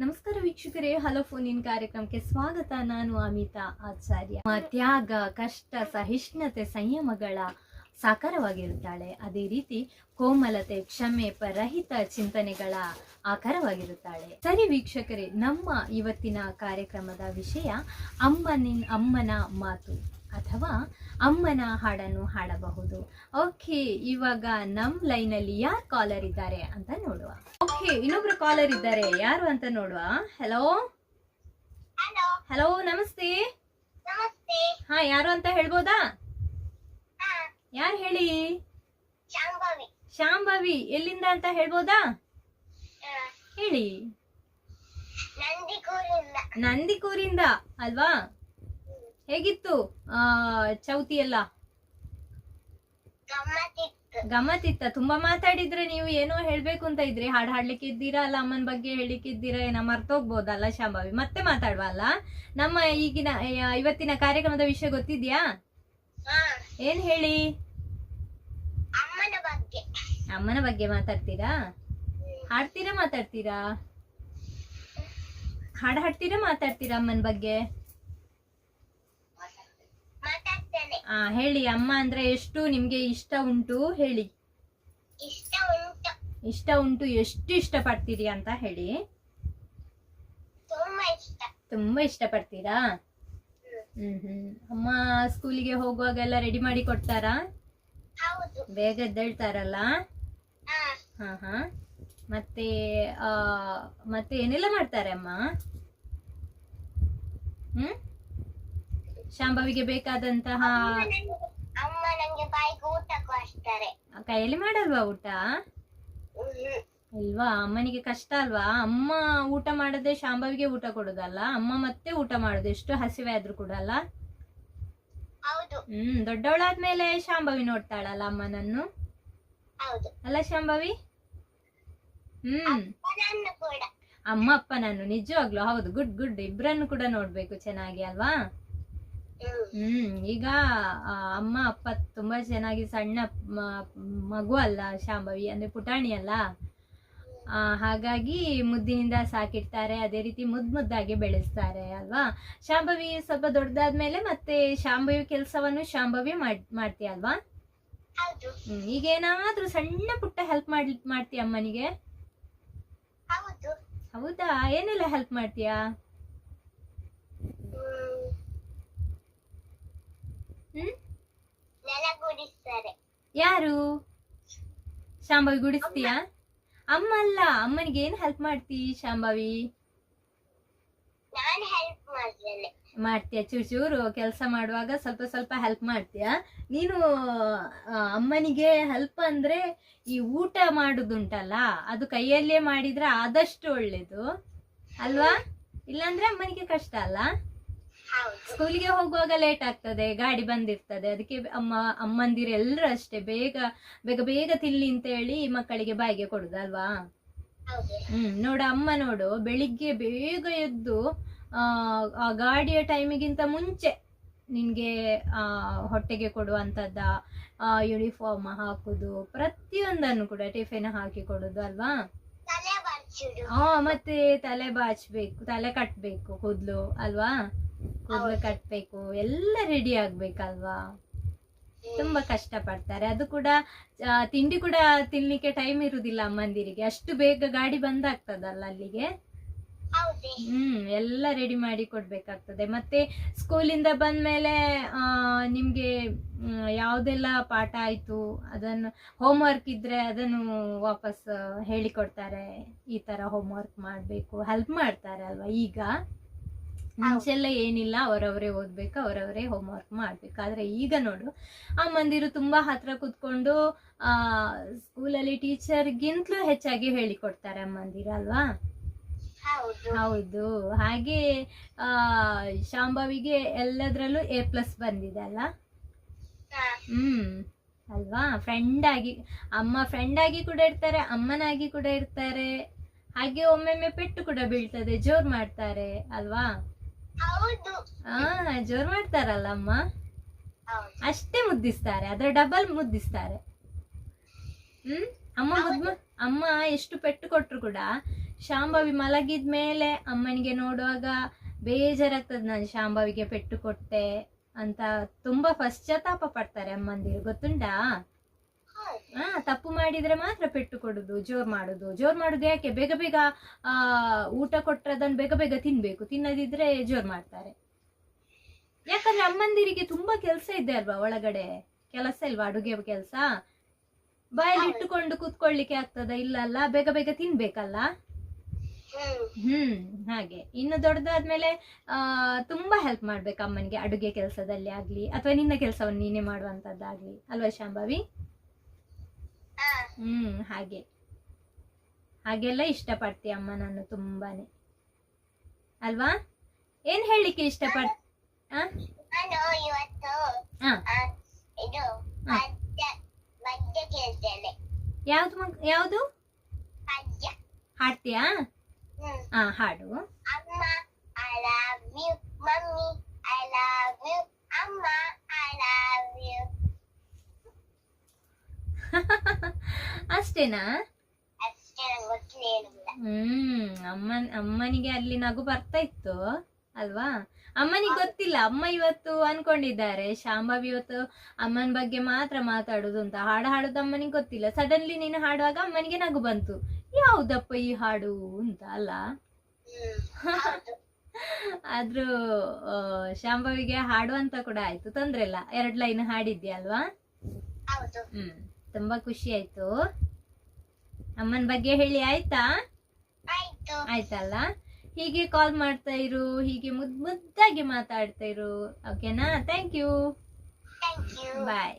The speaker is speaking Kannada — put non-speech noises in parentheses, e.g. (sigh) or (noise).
ನಮಸ್ಕಾರ ವೀಕ್ಷಕರೇ, ಹಲೋ ಫೋನ್ ಕಾರ್ಯಕ್ರಮಕ್ಕೆ ಸ್ವಾಗತ. ನಾನು ಅಮಿತಾ ಆಚಾರ್ಯ. ತ್ಯಾಗ, ಕಷ್ಟ, ಸಹಿಷ್ಣುತೆ ಸಂಯಮಗಳ ಸಾಕಾರವಾಗಿರುತ್ತಾಳೆ. ಅದೇ ರೀತಿ ಕೋಮಲತೆ, ಕ್ಷಮೆ, ಪರಹಿತ ಚಿಂತನೆಗಳ ಆಕಾರವಾಗಿರುತ್ತಾಳೆ. ಸರಿ ವೀಕ್ಷಕರೇ, ನಮ್ಮ ಇವತ್ತಿನ ಕಾರ್ಯಕ್ರಮದ ವಿಷಯ ಅಮ್ಮನಿನ್, ಅಮ್ಮನ ಮಾತು ಅಥವಾ ಅಮ್ಮನ ಹಾಡನ್ನು ಹಾಡಬಹುದು. ಓಕೆ, ಇವಾಗ ನಮ್ ಲೈನಲ್ಲಿ ಯಾರು ಕಾಲರ್ ಇದ್ದಾರೆ ಅಂತ ನೋಡುವ. ಓಕೆ ಇನ್ನೊಬ್ರು ಕಾಲರ್ ಇದ್ದಾರೆ. ಯಾರು ಅಂತ ನೋಡುವ? ಹಲೋ ಹಲೋ ನಮಸ್ತೆ. ಹಾ ಯಾರು ಅಂತ ಹೇಳ್ಬೋದಾ? ಯಾರು ಹೇಳಿ? ಶಾಂಭವಿ. ಎಲ್ಲಿಂದ ಅಂತ ಹೇಳ್ಬೋದಾ? ಹೇಳಿ. ನಂದಿಕೂರಿಂದ ಅಲ್ವಾ? ಹೇಗಿತ್ತು ಚೌತಿ ಎಲ್ಲ? ಗಮ್ಮತ್ತಿತ್ತು. ಗಮ್ಮತ್ತಿತ್ತ. ತುಂಬಾ ಮಾತಾಡಿದ್ರೆ ನೀವು ಏನೋ ಹೇಳ್ಬೇಕು ಅಂತ ಇದ್ರಿ ಹಾಡ್ ಹಾಡ್ಲಿಕ್ಕೆ ಇದ್ದೀರಾ ಅಲ್ಲ ಅಮ್ಮನ ಬಗ್ಗೆ ಹೇಳಿಕ್ಕೆ ಇದ್ದೀರಾ ಏನೋ ಮರ್ತೋಗ್ಬೋದಲ್ಲ ಶಾಂಭವಿ. ಮತ್ತೆ ಮಾತಾಡುವ ಅಲ್ಲ? ನಮ್ಮ ಈಗಿನ ಇವತ್ತಿನ ಕಾರ್ಯಕ್ರಮದ ವಿಷಯ ಗೊತ್ತಿದ್ಯಾ? ಏನ್ ಹೇಳಿ? ಅಮ್ಮನ ಬಗ್ಗೆ. ಅಮ್ಮನ ಬಗ್ಗೆ ಮಾತಾಡ್ತೀರಾ? ಹಾಡ್ತೀರಾ ಮಾತಾಡ್ತೀರಾ? ಹಾಡ್ ಹಾಡ್ತೀರಾ ಮಾತಾಡ್ತೀರಾ ಅಮ್ಮನ ಬಗ್ಗೆ ಮಾತಾಡ್ತೇನೆ ಆ ಹೇಳಿ ಅಮ್ಮ ಅಂದ್ರೆ ಎಷ್ಟು ನಿಮ್ಗೆ ಇಷ್ಟ ಉಂಟು ಹೇಳಿ. ಇಷ್ಟ ಉಂಟು. ಇಷ್ಟ ಉಂಟು ಎಷ್ಟು ಇಷ್ಟ ಪಡ್ತೀರಿ ಅಂತ ಹೇಳಿ. ತುಂಬಾ ಇಷ್ಟ. ತುಂಬಾ ಇಷ್ಟ ಪಡ್ತೀರಾ ಹ್ಮ್ ಹ್ಮ್. ಅಮ್ಮ ಸ್ಕೂಲಿಗೆ ಹೋಗುವಾಗೆಲ್ಲ ರೆಡಿ ಮಾಡಿ ಕೊಡ್ತಾರಾ? ಹೌದು. ಬೇಗ ಎದ್ದೇಳ್ತಾರಲ್ಲ? ಹಾ ಹಾ ಹಾ. ಮತ್ತೆ ಆ ಮತ್ತೆ ಏನೆಲ್ಲ ಮಾಡ್ತಾರೆ ಅಮ್ಮ? ಹ್ಮ್? ಶಾಂಭವಿಗೆ ಬೇಕಾದಂತಹ ಅಮ್ಮ ನಂಗೆ- ಬಾಯಿಗೆ ಊಟ ಕೊಡ್ತಾರೆ ಕೈಯಲ್ಲಿ ಮಾಡಲ್ವಾ ಊಟ? ಅಲ್ವಾ ಇಲ್ವಾ? ಅಮ್ಮನಿಗೆ ಕಷ್ಟ ಅಲ್ವಾ? ಅಮ್ಮ ಊಟ ಮಾಡದೆ ಶಾಂಭವಿಗೆ ಊಟ ಕೊಡೋದಲ್ಲ? ಅಮ್ಮ ಮತ್ತೆ ಊಟ ಮಾಡೋದು. ಎಷ್ಟು ಹಸಿವೆ ಆದ್ರೂ ಕೂಡ ಅಲ್ಲ? ಹ್ಮ್ ದೊಡ್ಡವಳಾದ್ಮೇಲೆ ಶಾಂಭವಿ ನೋಡ್ತಾಳಲ್ಲ ಅಮ್ಮನನ್ನು? ಅಲ್ಲ ಶಾಂಭವಿ? ಹ್ಮ್. ಅಮ್ಮ ಅಪ್ಪನನ್ನು ನಿಜವಾಗ್ಲೂ ನಿಜವಾಗ್ಲು. ಹೌದು ಗುಡ್ ಗುಡ್. ಇಬ್ರನ್ನು ಕೂಡ ನೋಡ್ಬೇಕು ಚೆನ್ನಾಗಿ ಅಲ್ವಾ? ಹ್ಮ್ ಈಗ ಅಮ್ಮ ಅಪ್ಪ ತುಂಬಾ ಚೆನ್ನಾಗಿ ಸಣ್ಣ ಮಗು ಅಲ್ಲ ಶಾಂಭವಿ ಅಂದ್ರೆ ಪುಟಾಣಿ ಅಲ್ಲ? ಹಾಗಾಗಿ ಮುದ್ದಿನಿಂದ ಸಾಕಿರ್ತಾರೆ ಅದೇ ರೀತಿ ಮುದ್ ಮುದ್ದಾಗಿ ಬೆಳೆಸ್ತಾರೆ ಅಲ್ವಾ? ಶಾಂಭವಿ ಸ್ವಲ್ಪ ದೊಡ್ಡದಾದ್ಮೇಲೆ ಮತ್ತೆ ಶಾಂಭವಿ ಕೆಲಸವನ್ನು ಶಾಂಭವಿ ಮಾಡ್ ಮಾಡ್ತೀಯ ಅಲ್ವಾ? ಈಗ ಏನಾದ್ರೂ ಸಣ್ಣ ಪುಟ್ಟ ಹೆಲ್ಪ್ ಮಾಡ್ಲಿ ಮಾಡ್ತೀಯ ಅಮ್ಮನಿಗೆ? ಹೌದು. ಹೌದಾ? ಏನೆಲ್ಲ ಹೆಲ್ಪ್ ಮಾಡ್ತೀಯಾ ಹ್ಮ್. ಹ್ಮ್ ನೆಲ ಗುಡಿಸ್ತಾರೆ ಯಾರು? ಶಾಂಭವಿ ಗುಡಿಸ್ತೀಯಾ? ಅಮ್ಮ ಅಲ್ಲ ಅಮ್ಮನಿಗೆ ಏನ್ ಹೆಲ್ಪ್ ಮಾಡ್ತಿ ಶಾಂಭವಿ? ಮಾಡ್ತೀಯ? ಚೂರು ಚೂರು ಕೆಲಸ ಮಾಡುವಾಗ ಸ್ವಲ್ಪ ಸ್ವಲ್ಪ ಹೆಲ್ಪ್ ಮಾಡ್ತೀಯ? ನೀನು ಅಮ್ಮನಿಗೆ ಹೆಲ್ಪ್ ಅಂದ್ರೆ ಈ ಊಟ ಮಾಡುದುಂಟಲ್ಲ ಅದು ಕೈಯಲ್ಲೇ ಮಾಡಿದ್ರೆ ಆದಷ್ಟು ಒಳ್ಳೇದು. ಅಲ್ವಾ? ಇಲ್ಲಾಂದ್ರೆ ಅಮ್ಮನಿಗೆ ಕಷ್ಟ ಅಲ್ಲ? ಸ್ಕೂಲಿಗೆ ಹೋಗುವಾಗ ಲೇಟ್ ಆಗ್ತದೆ ಗಾಡಿ ಬಂದಿರ್ತದೆ. ಅದಕ್ಕೆ ಅಮ್ಮ ಅಮ್ಮಂದಿರು ಎಲ್ಲರೂ ಅಷ್ಟೇ. ಬೇಗ ಬೇಗ ಬೇಗ ತಿನ್ಲಿ ಅಂತ ಹೇಳಿ ಮಕ್ಕಳಿಗೆ ಬಾಯಿಗೆ ಕೊಡುದು ಅಲ್ವಾ ಹೌದು. ಹ್ಮ್ ನೋಡು ಅಮ್ಮ ನೋಡು ಬೆಳಿಗ್ಗೆ ಬೇಗ ಎದ್ದು ಆ ಗಾಡಿಯ ಟೈಮಿಗಿಂತ ಮುಂಚೆ ನಿನ್ಗೆ ಆ ಹೊಟ್ಟೆಗೆ ಕೊಡುವಂತದ್ದ ಆ ಯೂನಿಫಾರ್ಮ್ ಹಾಕುದು ಪ್ರತಿಯೊಂದನ್ನು ಕೂಡ ಟಿಫಿನ್ ಹಾಕಿ ಕೊಡುದು ಅಲ್ವಾ? ಆ ಮತ್ತೆ ತಲೆ ಬಾಚ್ಬೇಕು ತಲೆ ಕಟ್ಬೇಕು ಕೂದ್ಲು ಅಲ್ವಾ? ಕೂದ್ಲು ಹೌದು. ಕಟ್ಬೇಕು ಎಲ್ಲ ರೆಡಿ ಆಗ್ಬೇಕಲ್ವಾ? ತುಂಬಾ ಕಷ್ಟ ಪಡ್ತಾರೆ ಅದು ಕೂಡ ತಿಂಡಿ ಕೂಡ ತಿನ್ಲಿಕ್ಕೆ ಟೈಮ್ ಇರುದಿಲ್ಲ ಅಮ್ಮಂದಿರಿಗೆ. ಅಷ್ಟು ಬೇಗ ಗಾಡಿ ಬಂದಾಗ್ತದಲ್ಲ ಅಲ್ಲಿಗೆ? ಹ್ಮ್ ಎಲ್ಲ ರೆಡಿ ಮಾಡಿ ಕೊಡ್ಬೇಕಾಗ್ತದೆ. ಮತ್ತೆ ಸ್ಕೂಲಿಂದ ಬಂದ್ಮೇಲೆ ಆ ನಿಮ್ಗೆ ಯಾವ್ದೆಲ್ಲ ಪಾಠ ಆಯ್ತು? ಅದನ್ನು ಹೋಮ್ವರ್ಕ್ ಇದ್ರೆ ಅದನ್ನು ವಾಪಸ್ ಹೇಳಿಕೊಡ್ತಾರೆ. ಈ ತರ ಹೋಮ್ವರ್ಕ್ ಮಾಡ್ಬೇಕು. ಹೆಲ್ಪ್ ಮಾಡ್ತಾರೆ ಅಲ್ವಾ ಈಗ? ಮುಂಚೆಲ್ಲ ಏನಿಲ್ಲ ಅವರವರೇ ಓದ್ಬೇಕು ಅವರವರೇ ಹೋಮ್ವರ್ಕ್ ಮಾಡ್ಬೇಕು. ಆದ್ರೆ ಈಗ ನೋಡು ಆ ಮಂದಿರು ತುಂಬಾ ಹತ್ರ ಕುತ್ಕೊಂಡು ಆ ಸ್ಕೂಲಲ್ಲಿ ಟೀಚರ್ಗಿಂತಲೂ ಹೆಚ್ಚಾಗಿ ಹೇಳಿಕೊಡ್ತಾರೆ ಮಂದಿರ ಅಲ್ವಾ? ಹೌದು. ಹೌದು. ಹಾಗೆ ಆ ಶಾಂಭವಿಗೆ ಎಲ್ಲದ್ರಲ್ಲೂ ಎ ಪ್ಲಸ್ ಬಂದಿದೆ ಅಲ್ಲ? ಹ್ಮ್. ಅಲ್ವಾ? ಫ್ರೆಂಡ್ ಆಗಿ ಅಮ್ಮ ಫ್ರೆಂಡ್ ಆಗಿ ಕೂಡ ಇರ್ತಾರೆ ಅಮ್ಮನಾಗಿ ಕೂಡ ಇರ್ತಾರೆ. ಹಾಗೆ ಒಮ್ಮೆಮ್ಮೆ ಪೆಟ್ಟು ಕೂಡ ಬೀಳ್ತದೆ ಜೋರ್ ಮಾಡ್ತಾರೆ ಅಲ್ವಾ? ಆ ಜೋರ್ ಮಾಡ್ತಾರಲ್ಲ ಅಮ್ಮ ಅಷ್ಟೇ ಮುದ್ದಿಸ್ತಾರೆ ಅದ್ರ ಡಬಲ್ ಮುದ್ದಿಸ್ತಾರೆ. ಹ್ಮ್? ಅಮ್ಮ ಮುದ್ದು ಅಮ್ಮ ಎಷ್ಟು ಪೆಟ್ಟು ಕೊಟ್ರು ಕೂಡ ಶಾಂಭವಿ ಮಲಗಿದ ಮೇಲೆ ಅಮ್ಮನಿಗೆ ನೋಡುವಾಗ ಬೇಜಾರಾಗ್ತದೆ ನಾನು ಶಾಂಭವಿಗೆ ಪೆಟ್ಟು ಕೊಟ್ಟೆ ಅಂತ ತುಂಬಾ ಪಶ್ಚಾತ್ತಾಪ ಪಡ್ತಾರೆ ಅಮ್ಮಂದಿರು. ಗೊತ್ತುಂಟಾ? ಹಾ ತಪ್ಪು ಮಾಡಿದ್ರೆ ಮಾತ್ರ ಪೆಟ್ಟು ಕೊಡುದು ಜೋರ್ ಮಾಡುದು. ಜೋರ್ ಮಾಡುದು ಯಾಕೆ? ಬೇಗ ಬೇಗ ಆ ಊಟ ಕೊಟ್ರೆ ಅದನ್ನ ಬೇಗ ಬೇಗ ತಿನ್ಬೇಕು. ತಿನ್ನದಿದ್ರೆ ಜೋರ್ ಮಾಡ್ತಾರೆ. ಯಾಕಂದ್ರೆ ಅಮ್ಮಂದಿರಿಗೆ ತುಂಬಾ ಕೆಲಸ ಇದೆ ಅಲ್ವಾ ಒಳಗಡೆ? ಕೆಲಸ ಇಲ್ವಾ? ಅಡುಗೆ ಕೆಲಸ? ಬಾಯಲ್ಲಿ ಇಟ್ಟುಕೊಂಡು ಕೂತ್ಕೊಳ್ಳಿಕ್ಕೆ ಆಗ್ತದ? ಇಲ್ಲ ಅಲ್ಲ? ಬೇಗ ಬೇಗ ತಿನ್ಬೇಕಲ್ಲ? ಹ್ಮ್. ಹಾಗೆ. ಇನ್ನು ದೊಡ್ಡದಾದ್ಮೇಲೆ ಆ ತುಂಬಾ ಹೆಲ್ಪ್ ಮಾಡ್ಬೇಕು ಅಮ್ಮನಿಗೆ ಅಡುಗೆ ಕೆಲಸದಲ್ಲಿ ಆಗ್ಲಿ ಅಥವಾ ನಿನ್ನ ಕೆಲಸವನ್ನು ನೀನೇ ಮಾಡುವಂತದ್ದಾಗ್ಲಿ. ಅಲ್ವಾ ಶಾಂಭವಿ? ಹ್ಮ್ ಹಾಗೆ. ಹಾಗೆಲ್ಲ ಇಷ್ಟಪಡ್ತೀಯ ಅಮ್ಮ ನಾನು ತುಂಬಾನೇ. ಅಲ್ವಾ? ಏನ್ ಹೇಳಿಕ್ಕೆ ಇಷ್ಟಪಡ್ ಯಾವ್ದು ಯಾವ್ದು? ಹಾಡ್ತೀಯಾ? ಹಾ ಹಾಡು. ಅಷ್ಟೇನಾ ಹ್ಮ್ ಅಮ್ಮನ್ ಅಮ್ಮನಿಗೆ ಅಲ್ಲಿ ನಗು ಬರ್ತಾ ಇತ್ತು ಅಲ್ವಾ? ಅಮ್ಮನಿಗೆ ಗೊತ್ತಿಲ್ಲ ಅಮ್ಮ ಇವತ್ತು ಅನ್ಕೊಂಡಿದ್ದಾರೆ ಶಾಂಭವಿ ಇವತ್ತು ಅಮ್ಮನ ಬಗ್ಗೆ ಮಾತ್ರ ಮಾತಾಡುದು ಅಂತ. ಹಾಡು ಹಾಡುದು ಅಮ್ಮನಿಗೆ ಗೊತ್ತಿಲ್ಲ. ಸಡನ್ಲಿ ನೀನು ಹಾಡುವಾಗ ಅಮ್ಮನಿಗೆ ನಗು ಬಂತು. ಯಾವ್ದಪ್ಪ ಈ ಹಾಡು ಅಂತ ಅಲ್ಲ? (laughs) ಆದ್ರೂ ಶಾಂಭವಿಗೆ ಹಾಡು ಅಂತ ಕೂಡ ಆಯ್ತು. ತೊಂದ್ರೆ ಇಲ್ಲ. ಎರಡ್ ಲೈನ್ ಹಾಡಿದ್ಯಾ ಅಲ್ವಾ? ಹ್ಮ್ ತುಂಬಾ ಖುಷಿ ಆಯ್ತು. ಅಮ್ಮನ ಬಗ್ಗೆ ಹೇಳಿ ಆಯ್ತಾ? ಆಯ್ತು. ಆಯ್ತಲ್ಲ? ಹೀಗೆ ಕಾಲ್ ಮಾಡ್ತಾ ಇರು ಹೀಗೆ ಮುದ್ ಮುದ್ದಾಗಿ ಮಾತಾಡ್ತಾ ಇರು. ಓಕೆನಾ ಥ್ಯಾಂಕ್ ಯು ಬಾಯ್